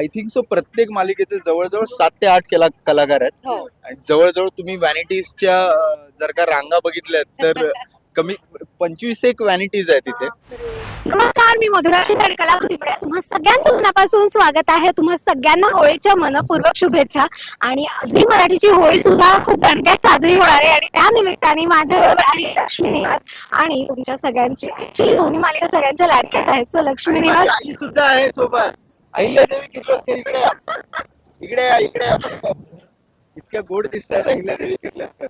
I think so प्रत्येक मालिकेचे जवळजवळ सात ते आठ कला कलाकार आहेत. हो. आणि जवळजवळ तुम्ही व्हॅनिटीजच्या जर का रांगा बघितल्यात तर कमी पंचवीस एक व्हॅनिटीज आहेत तिथे नमस्कार मी मधुरा शिंदे कलाकृतीकडे तुम्हा सगळ्यांचं मनापासून स्वागत आहे. तुम्हा सगळ्यांना होळीच्या मनपूर्वक शुभेच्छा. आणि झी मराठीची होळी सुद्धा खूप दणक्यात साजरी होणार आहे. आणि त्या निमित्ताने माझ्याबरोबर आहे लक्ष्मी निवास. आणि तुमच्या सगळ्यांची ऍक्च्युली दोन्ही मालिका सगळ्यांच्या लाडक्याच आहेत. सो लक्ष्मी निवास. सुद्धा आहे सोबत. अहिल्या देवी किर्लोस्कर इकडे या. इकडे या इकडे या. इतक्या गोड दिसत आहेत अहिल्या देवी किर्लोस्कर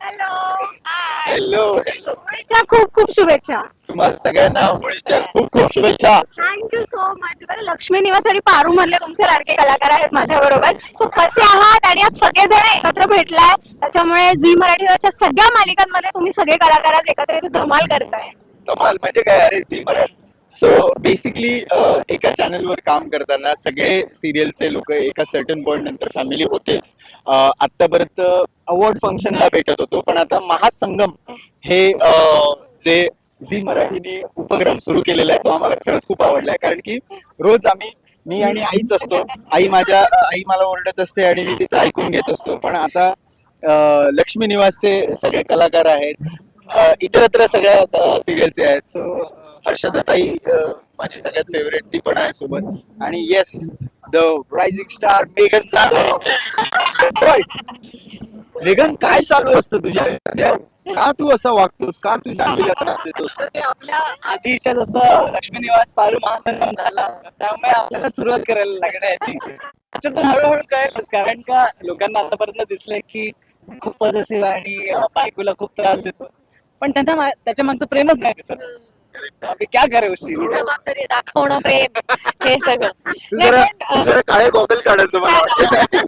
हॅलो होळीच्या खूप खूप शुभेच्छा. तुम्हा सगळ्यांना होळीच्या खूप खूप शुभेच्छा. थँक्यू सो मच बरं लक्ष्मी निवास आणि पारू मधले तुमचे लाडके कलाकार आहेत माझ्या बरोबर सो कसे आहात? आणि आज सगळेजण एकत्र भेटलाय. त्याच्यामुळे झी मराठीवरच्या सगळ्या मालिकांमध्ये तुम्ही सगळे कलाकार आज एकत्र येऊन धमाल करताय. धमाल म्हणजे काय? अरे Zee Marathi. So basically uh, एका चॅनलवर काम करताना सगळे सिरियलचे लोक एका सर्टन पॉईंट नंतर फॅमिली होतेच. अं, आतापर्यंत अवॉर्ड फंक्शनला भेटत होतो पण आता महासंगम हे जे झी मराठीने उपक्रम सुरू केलेला आहे तो आम्हाला खरंच खूप आवडलाय. कारण की रोज आम्ही मी आणि आईच असतो. आई माझ्या आई मला ओरडत असते आणि मी तिचं ऐकून घेत असतो. पण आता लक्ष्मी निवासचे सगळे कलाकार आहेत. इतरत्र सगळ्या सिरियलचे आहेत. सो हर्षदाताई माझी सगळ्यात फेवरेट ती पण आहे सोबत. आणि येस द रायझिंग स्टार मेघन चालू मेघन काय चालू असतं तुझ्या आयुष्यात? का तू असं वागतोस? का तू जान्हवीला त्रास देतोस आपल्या आधीच्या जसं लक्ष्मी निवास पारू महासंगम झाला त्यामुळे आपल्याला सुरुवात करायला लागणार याची त्याच्यातून हळूहळू कळेलच कारण का लोकांना आतापर्यंत दिसलंय की खूप पॉझिटिव्ह आणि बायकोला खूप त्रास देतो. पण त्यांना त्याच्या मागचं प्रेमच नाही दिसत. अभी क्या करे उशी जबाबदारी दाखवणं प्रेम हे सगळं. नाही, जरा पण, तू अं, जरा काळे गॉगल काढायचं मला वाटतं.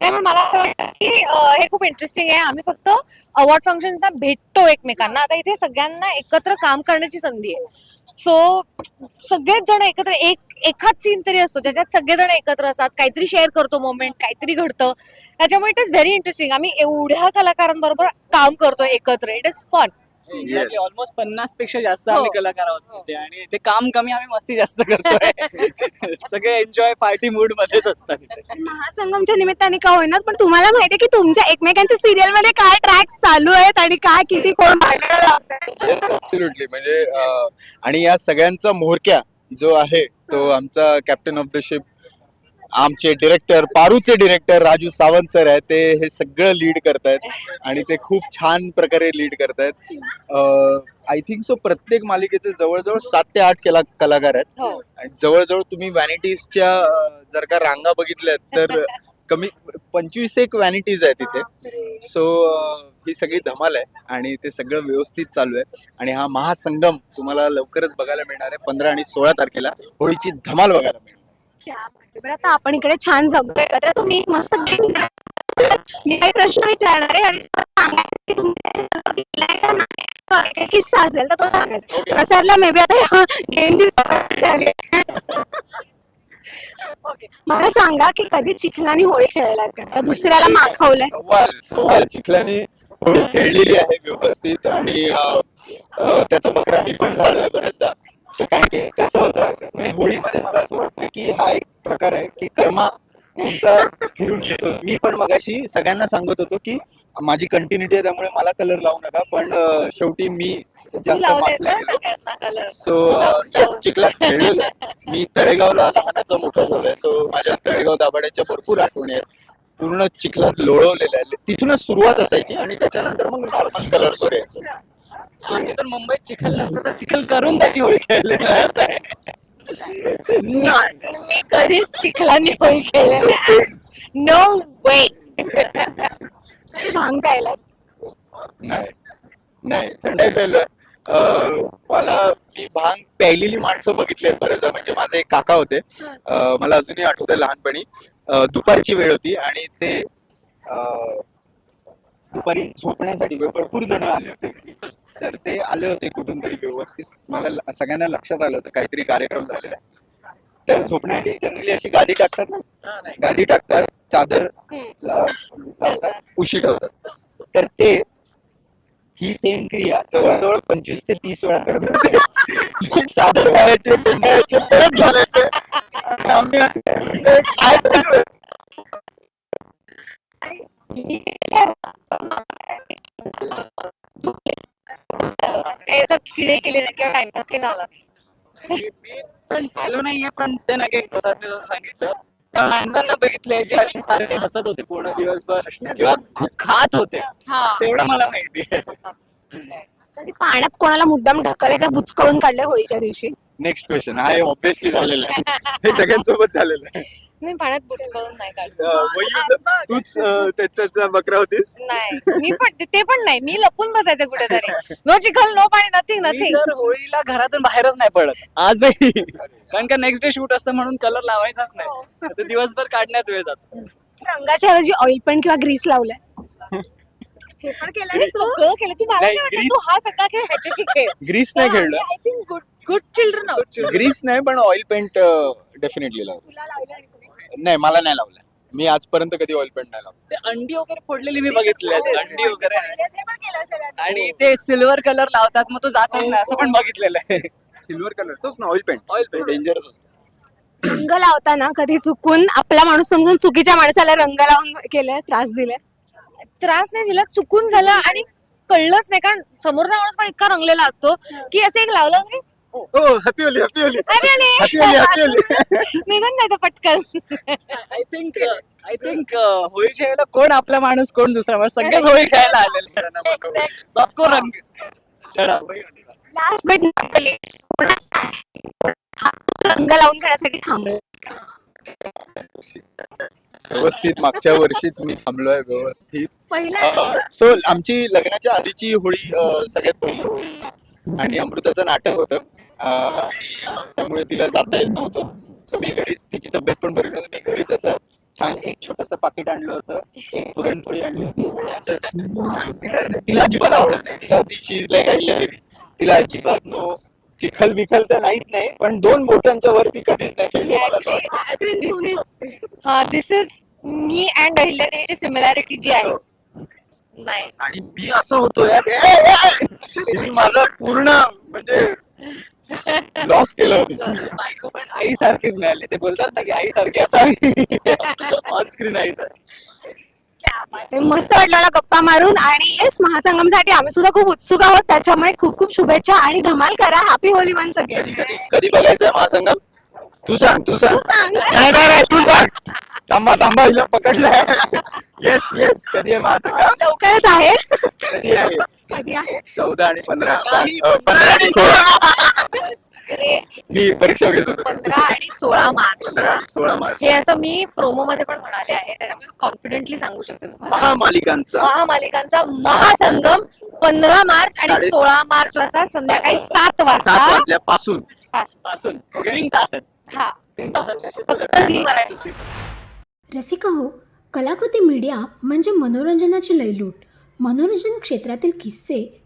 नाही पण मला असं वाटतं की अं, हे खूप इंटरेस्टिंग आहे. आम्ही फक्त अवॉर्ड फंक्शनला भेटतो एकमेकांना. आता इथे सगळ्यांना एकत्र काम करण्याची संधी आहे. सो सगळेच जण एकत्र एक एखाद सीन तरी असतो ज्याच्यात सगळेजण एकत्र असतात. काहीतरी शेअर करतो मोमेंट काहीतरी घडतं. त्याच्यामुळे इट इज व्हेरी इंटरेस्टिंग आम्ही एवढ्या कलाकारांबरोबर काम करतो एकत्र. इट इज फन ऑलमोस्ट पन्नासपेक्षा जास्त हो. आम्ही कलाकार आहोत तिथे आणि ते काम कमी आम्ही मस्ती जास्त करतोय. सगळे एन्जॉय पार्टी मूड मध्येच असतात तिथे महासंगमच्या निमित्ताने का होईना पण तुम्हाला माहितीये की तुमच्या एकमेकांच्या सिरियलमध्ये काय ट्रॅक चालू आहेत आणि काय किती कोण भांडायला म्हणजे आणि या सगळ्यांचा मोहरक्या जो आहे तो आमचा कॅप्टन ऑफ द शिप आमचे डिरेक्टर पारूचे डिरेक्टर राजू सावंत सर आहेत. ते हे सगळं लीड करतायत आणि ते खूप छान प्रकारे लीड करतायत. आय थिंक सो प्रत्येक मालिकेचे जवळजवळ सात ते आठ कला कलाकार आहेत. हो. आणि जवळजवळ तुम्ही व्हॅनिटीजच्या जर का रांगा बघितल्यात तर कमी पंचवीस एक व्हॅनिटीज आहेत तिथे सो ही सगळी धमाल आहे आणि ते सगळं व्यवस्थित चालू आहे. आणि हा महासंगम तुम्हाला लवकरच बघायला मिळणार आहे. पंधरा आणि सोळा तारखेला होळीची धमाल बघायला मिळणार. आहे. बरं आता आपण इकडे छान जमतोय तर तुम्ही मस्त game खेळा. मी काही प्रश्न विचारणार आहे आणि सांगायचं की तुम्ही ते सगळं केलंय का नाही. किंवा काही किस्सा असेल तर तो सांगायचा. प्रसारला मे बी आता गेमची झाली. ओके मला सांगा की कधी चिखलानी होळी खेळायला का? का दुसऱ्याला माखवलंय? सवाल सवाल चिखलानी होळी खेळलेली आहे व्यवस्थित आणि अं, अं, त्याचा बकरा मी पण झालं बरेचदा कारण की कसं होतं होळीमध्ये मला असं वाटतं की हा एक प्रकार आहे की कर्मा तुमचा फिरून येतो. मी पण मगाशी सगळ्यांना सांगत होतो की माझी कंटिन्युटी आहे त्यामुळे मला कलर लावू नका. पण शेवटी मी जास्त सो यस चिखलात खेळलेलो. आहे. मी तळेगावला लहानाचा मोठा झालोय सो माझ्या तळेगाव दाभाड्याच्या भरपूर आठवणी आहेत. पूर्ण चिखलात लोळवलेल्या आहेत. तिथूनच सुरुवात असायची आणि त्याच्यानंतर मग नॉर्मल कलर यायचं. आम्ही तर मुंबईत चिखल नसतं तर चिखल करून त्याची होळी खेळले. असं आहे. मी कधीच चिखलाने होळी खेळलेली नो वे भांग प्यायला नाही. नाही थंडाई प्यायलोय अं, मला मी भांग प्यायलेली माणसं बघितली बरेचदा. म्हणजे माझे एक काका होते. अं, मला अजूनही आठवतंय लहानपणी. अं, दुपारची वेळ होती आणि ते अं, दुपारी झोपण्यासाठी भरपूर जण आले होते. तर ते आले होते कुठून तरी व्यवस्थित. मला सगळ्यांना लक्षात आलं होतं काहीतरी कार्यक्रम झालेला. आहे. तर झोपण्यासाठी जनरली अशी गादी टाकतात ना. गादी टाकतात चादर उशी ठेवतात. तर ते ही सेम क्रिया जवळजवळ पंचवीस ते तीस वेळा करत होते. चादर घालायचे गुंडाळायचे परत घालायचे. आम्ही असं काय असं किडे केले नाही किंवा टाइमपास काही झाला नाही. मी पण पाहिलो नाहीये पण ते नक्की प्रसादने जसं सांगितलं. त्या माणसांना बघितले जे असे सारखे हसत होते पूर्ण दिवसभर किंवा खूप खात होते. हा. तेवढं मला माहिती कधी पाण्यात कोणाला मुद्दाम ढकलले का बुचकळून काढले होळीच्या दिवशी? नेक्स्ट क्वेश्चन हा ऑब्विसली झालेलं आहे. हे सगळ्यांसोबत झालेलं आहे. नाही पाण्यात बुचकळून नाही काढलं अं, वयू, तूच अं, त्याच्याचा बकरा होतीस? नाही. मी पण ते पण नाही. मी लपून बसायचं कुठेतरी. नो चिखल नो पाणी नथिंग मी नथिंग तर होळीला घरातून बाहेरच नाही पडत. आजही. कारण का नेक्स्ट डे शूट असतं म्हणून कलर लावायचाच नाही. तर दिवसभर काढण्यात वेळ जातो. रंगाच्या ऐवजी ऑइल पेंट किंवा ग्रीस लावलंय. हे पण केलं सगळं केलं तू मला नाही, काय वाटतं ग्रीस- तू हा सगळा खेळ ह्याच्याशी खेळ. ग्रीस नाही खेळलं. I think good good children grease नाही पण ऑइल पेंट डेफिनेटली लावलं नाही मला नाही लावलं. मी आजपर्यंत कधी ऑइल पेंट नाही लावलं. ते अंडी वगैरे फोडलेली मी बघितले अंडी वगैरे आणि ते सिल्वर कलर लावतात मग तो जातच नाही असं पण बघितलेलं आहे. सिल्वर कलर तोच ना oil paint Oil paint. Dangerous असतो. रंग लावताना कधी चुकून आपला माणूस समजून चुकीच्या माणसाला रंग लावून केले त्रास दिले? त्रास नाही दिला चुकून झाला आणि कळलंच नाही कारण समोरचा माणूस पण इतका रंगलेला असतो की असं एक लावलं की, ओ, हो happy Holi happy Holi. Happy Holi. Happy Holi निघून पटकन. आय थिंक आय थिंक होळीच्या वेळेला कोण आपला माणूस कोण दुसरा माणूस? सगळेच होळी खेळायला आलेले Exact. सबको रंग. चढा. लास्ट बेट रंग लावून खेळण्यासाठी थांबले. व्यवस्थित मागच्या वर्षीच मी थांबलोय व्यवस्थित. पहिला सो आमची लग्नाच्या आधीची होळी अं, सगळ्यात पहिली होळी. आणि अमृताचं नाटक होतं. अं, त्यामुळे तिला जाता येत नव्हतं. सो मी घरीच तिची तब्येत पण बरी नव्हती. मी घरीच असं छान एक छोटस पाकिट आणलं होतं. एक पुरणपोळी आणली होती. आणि असंच तिला- तिला अजिबात आवडत नाही. तिला ती शिजल्या काही तिला अजिबात नो चिखल बिखल तर नाहीच नाही पण दोन बोटांच्या वरती कधीच नाही खेळली मला असं वाटतं. दिस इज हा दिस इज मी अँड अहिल्यादेवीची सिमिलॅरिटी जी आहे. नाही. आणि मी असं होतो यार ए, ए, ए! तिने माझं पूर्ण म्हणजे लॉस केलं होतं बायको पण आई सारखीच मिळाली. ते बोलतात ना की आई सारखी असावी. ऑन स्क्रीन आई सारखी ते मस्त वाटलं गप्पा मारून. आणि येस महासंगमसाठी आम्ही सुद्धा खूप उत्सुक आहोत. त्याच्यामुळे खूप खूप शुभेच्छा आणि धमाल करा. हॅपी होली वन सगळे कधी कधी कधी बघायचंय महासंगम? तू सांग तू सांग. नाही नाही नाही, तू सांग. थांबा थांबा हिला पकडलाय येस येस कधी आहे महासंगम? लवकरच आहे. कधी आहे? कधी आहे? चौदा आणि पंधरा. अ, पंधरा आणि सोळा. मी परीक्षा घेत होतो पंधरा आणि सोळा मार्च. सोळा मार्च. हे असं मी प्रोमो मध्ये पण म्हणाले आहे त्याच्यामुळे कॉन्फिडेंटली सांगू शकते तुम्हाला. महामालिकांचा. महामालिकांचा महासंगम पंधरा मार्च आणि साडे- सोळा मार्च वाजता संध्याकाळी सात सात वाजता वाजल्यापासून. पासून. तीन तास आहेत हा. तीन तासाच्या फक्त झी मराठी. रसिका हो कलाकृती मीडिया म्हणजे मनोरंजनाची लयलूट. मनोरंजन क्षेत्रातील किस्से